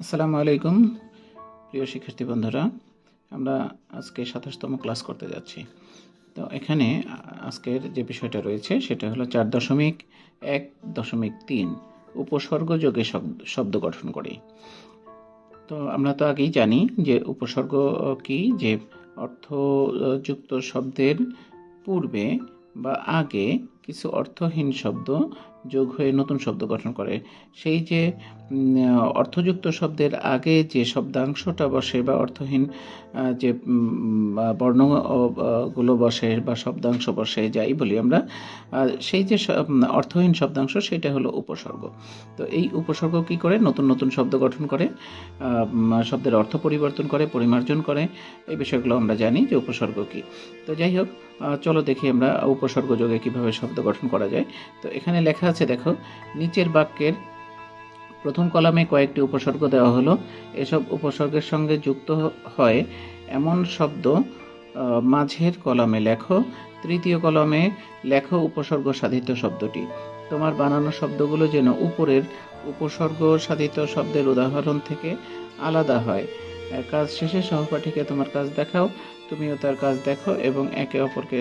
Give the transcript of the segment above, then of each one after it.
আসসালামু আলাইকুম, প্রিয় শিক্ষার্থী বন্ধুরা। আমরা আজকে সাতাশতম ক্লাস করতে যাচ্ছি। তো এখানে আজকের যে বিষয়টা রয়েছে, সেটা হলো চার দশমিক এক দশমিক তিন উপসর্গ যোগে শব্দ শব্দ গঠন করে। তো আমরা তো আগেই জানি যে উপসর্গ কি, যে অর্থযুক্ত শব্দের পূর্বে বা আগে কিছু অর্থহীন শব্দ যোগ হয়ে নতুন শব্দ গঠন করে। সেই যে অর্থযুক্ত শব্দের আগে যে শব্দাংশটা বসে বা অর্থহীন যে উম, বা বর্ণগুলো বসে বা শব্দাংশ বসে যাই বলি আমরা সেই যে অর্থহীন শব্দাংশ সেটা হলো উপসর্গ। তো এই উপসর্গ কি করে? নতুন নতুন শব্দ গঠন করে শব্দের অর্থ পরিবর্তন করে পরিমার্জন করে এই বিষয়গুলো আমরা জানি যে উপসর্গ কি। তো যাই হোক চলো দেখি আমরা উপসর্গ যোগে কীভাবে শব্দ গঠন করা যায়। তো এখানে লেখা আছে, দেখো। নিচের বাক্যের প্রথম কলামে কয়েকটি উপসর্গ দেওয়া হলো। এসব উপসর্গের সঙ্গে যুক্ত হয় এমন শব্দ মাঝের কলামে লেখো, তৃতীয় কলামে লেখো উপসর্গ সাধিত শব্দটি। তোমার বানানো শব্দগুলো যেন উপরের উপসর্গ সাধিত শব্দের উদাহরণ থেকে আলাদা হয়। কাজ শেষে সহপাঠীকে তোমার কাজ দেখাও, তুমিও তার কাজ দেখো এবং একে অপরকে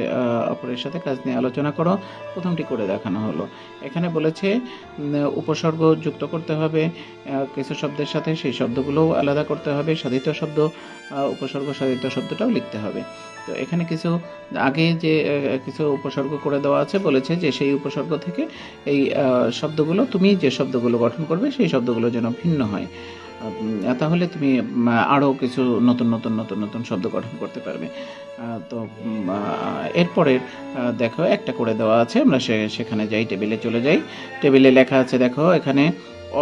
অপরের সাথে কাজ নিয়ে আলোচনা করো। প্রথমটি করে দেখানো হলো। এখানে বলেছে উপসর্গ যুক্ত করতে হবে কিছু শব্দের সাথে সেই শব্দগুলোও আলাদা করতে হবে, সাধিত শব্দ উপসর্গ সাধিত শব্দটাও লিখতে হবে। তো এখানে কিছু, আগে যে কিছু উপসর্গ করে দেওয়া আছে, বলেছে যে সেই উপসর্গ থেকে এই শব্দগুলো, তুমি যে শব্দগুলো গঠন করবে, সেই শব্দগুলো যেন ভিন্ন হয়। তাহলে তুমি আরও কিছু নতুন নতুন নতুন নতুন শব্দ গঠন করতে পারবে। তো এরপরের দেখো, একটা করে দেওয়া আছে, আমরা সেখানে যাই, টেবিলে চলে যাই। টেবিলে লেখা আছে, দেখো, এখানে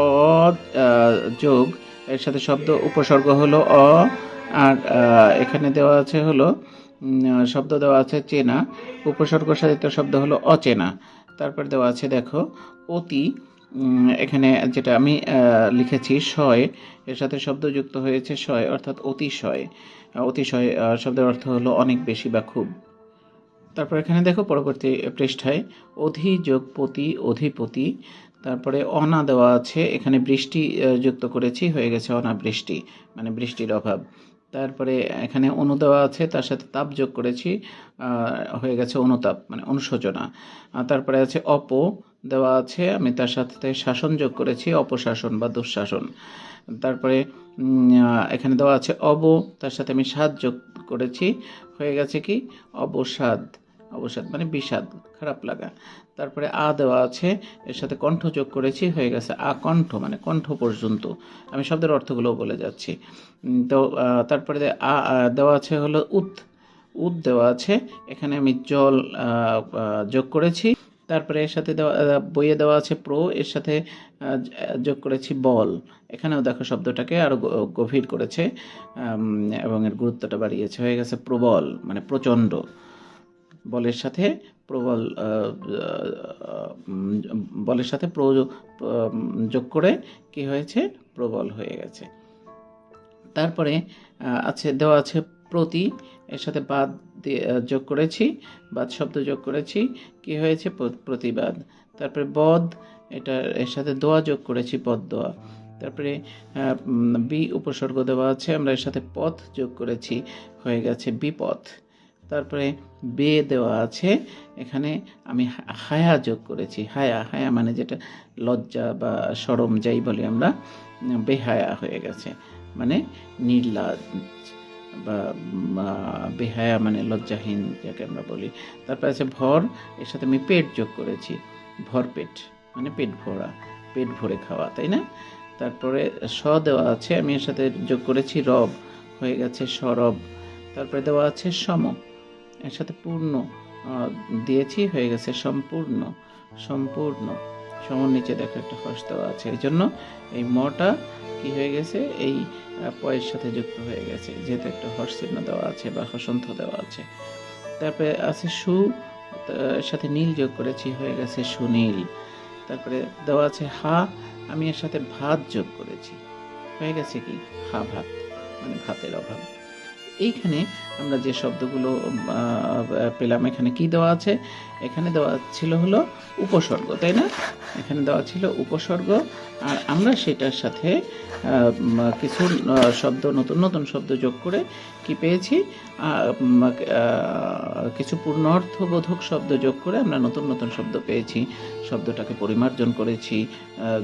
অ যোগ, এর সাথে শব্দ উপসর্গ হলো অ, আর এখানে দেওয়া আছে হলো শব্দ দেওয়া আছে চেনা উপসর্গ সাধিত শব্দ হলো অচেনা। তারপর দেওয়া আছে, দেখো, অতি এখানে যেটা আমি লিখেছি শয় এর সাথে শব্দ যুক্ত হয়েছে শয় অর্থাৎ অতিশয়। অতিশয় শব্দের অর্থ হলো অনেক বেশি বা খুব। তারপর এখানে দেখো পরবর্তী পৃষ্ঠায় অধি যোগ পতি অধিপতি, তারপরে অনা দেওয়া আছে, এখানে বৃষ্টি যুক্ত করেছি, হয়ে গেছে অনাবৃষ্টি মানে বৃষ্টির অভাব। তারপরে এখানে অনু দেওয়া আছে, তার সাথে তাপ যোগ করেছি হয়ে গেছে অনুতাপ মানে অনুশোচনা। তারপরে আছে অপ দেওয়া আছে, আমি তার সাথে শাসন যোগ করেছি, অপশাসন বা দুঃশাসন। তারপরে এখানে দেওয়া আছে অব, তার সাথে আমি স্বাদ যোগ করেছি, হয়ে গেছে কি? অবসাদ। অবসাদ মানে বিষাদ, খারাপ লাগা। তারপরে আ দেওয়া আছে, এর সাথে কণ্ঠ যোগ করেছি, হয়ে গেছে আ কণ্ঠ মানে কণ্ঠ পর্যন্ত। আমি শব্দের অর্থগুলোও বলে যাচ্ছি। তো তারপরে আ দেওয়া আছে হলো উত উদ দেওয়া আছে, এখানে আমি জল যোগ করেছি। তারপরে এর সাথে দেওয়া বইয়ে দেওয়া আছে প্রো, এর সাথে যোগ করেছি বল। এখানেও দেখো শব্দটাকে আরও গভীর করেছে এবং এর গুরুত্বটা বাড়িয়েছে। হয়ে গেছে প্রবল মানে প্রচণ্ড। বলের সাথে প্রবল বলের সাথে প্র যোগ করে কি হয়েছে? প্রবল হয়ে গেছে। তারপরে আছে, দেওয়া আছে প্রতি, এর সাথে বাদ যোগ করেছি, বাদ শব্দ যোগ করেছি, কি হয়েছে? প্রতিবাদ। তারপরে বদ, এটা, এর সাথে দোয়া যোগ করেছি পদ দোয়া। তারপরে বি, উপসর্গ দেওয়া আছে, আমরা এর সাথে পথ যোগ করেছি, হয়ে গেছে বিপথ। তারপরে বে দেওয়া আছে। এখানে আমি হায়া যোগ করেছি। হায়া হায়া মানে যেটা লজ্জা বা সরম যাই বলি আমরা বেহায়া হয়ে গেছে। মানে নির্লজ বা বেহায়া মানে লজ্জাহীন যাকে আমরা বলি। তারপরে আছে ভর, এর সাথে আমি পেট যোগ করেছি। ভর পেট মানে পেট ভরা, পেট ভরে খাওয়া, তাই না? তারপরে স দেওয়া আছে, আমি এর সাথে যোগ করেছি রব, হয়ে গেছে সরব। তারপরে দেওয়া আছে সম। এর সাথে পূর্ণ দিয়েছি, হয়ে গেছে সম্পূর্ণ সম্পূর্ণ। সমর নিচে দেখো একটা হর্ষ দেওয়া আছে। এই জন্য এই মটা কি হয়ে গেছে? এই পয়ের সাথে যুক্ত হয়ে গেছে। যেহেতু একটা হর্ষ চিহ্ন দেওয়া আছে বা হসন্ত দেওয়া আছে। তারপরে আছে সু সাথে নীল যোগ করেছি, হয়ে গেছে সুনীল। তারপরে দেওয়া আছে হা, আমি এর সাথে ভাত যোগ করেছি। হয়ে গেছে কি? হা ভাত মানে ভাতের অভাব। এইখানে আমরা যে শব্দগুলো পেলাম, এখানে কি দেওয়া আছে? এখানে দেওয়া ছিল হলো উপসর্গ, তাই না? এখানে দেওয়া ছিল উপসর্গ, আর আমরা সেটার সাথে কিছু শব্দ, নতুন নতুন শব্দ যোগ করে কি পেয়েছি? কিছু পূর্ণার্থবোধক শব্দ যোগ করে আমরা নতুন নতুন শব্দ পেয়েছি। শব্দটাকে পরিমার্জন করেছি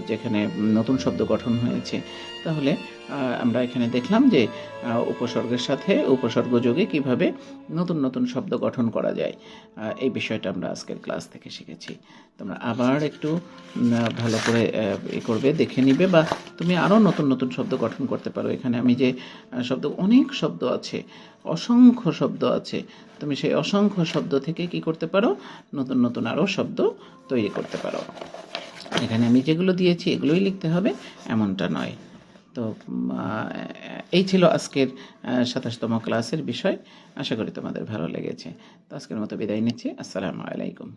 যেখানে নতুন শব্দ গঠন হয়েছে। তাহলে আমরা এখানে দেখলাম যে উপসর্গের সাথে উপসর্গ যোগে কীভাবে নতুন নতুন শব্দ গঠন করা যায়। এই বিষয়টা আমরা আজকের ক্লাস থেকে শিখেছি। তোমরা আবার একটু ভালো করে এ করবে, দেখে নিবে বা তুমি আরও নতুন নতুন শব্দ গঠন করতে পারো। এখানে আমি যে শব্দ, অনেক শব্দ আছে, অসংখ্য শব্দ আছে, তুমি সেই অসংখ্য শব্দ থেকে কি করতে পারো? নতুন নতুন আরও শব্দ তৈরি করতে পারো। এখানে আমি যেগুলো দিয়েছি, এগুলোই লিখতে হবে, এমনটা নয়। তো এই ছিল আজকের সাতাশতম ক্লাসের বিষয়। আশা করি তোমাদের ভালো লেগেছে। তো আজকের মতো বিদায় নিচ্ছি। আসসালামু আলাইকুম।